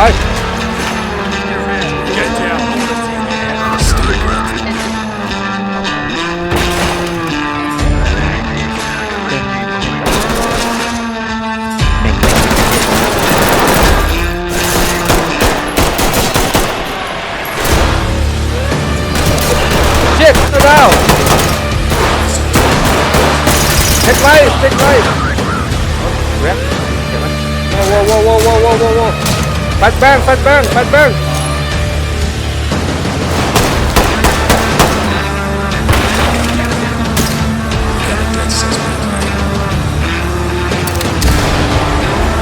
Hi. Take life, take life! Oh, crap. Whoa, whoa, whoa, whoa, whoa, whoa, whoa! Fight bang, fight bang, fight bang.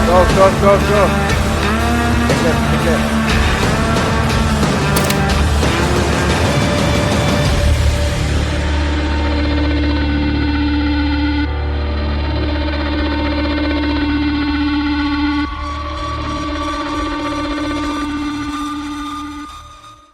Go, go, go, go. Take that, take that.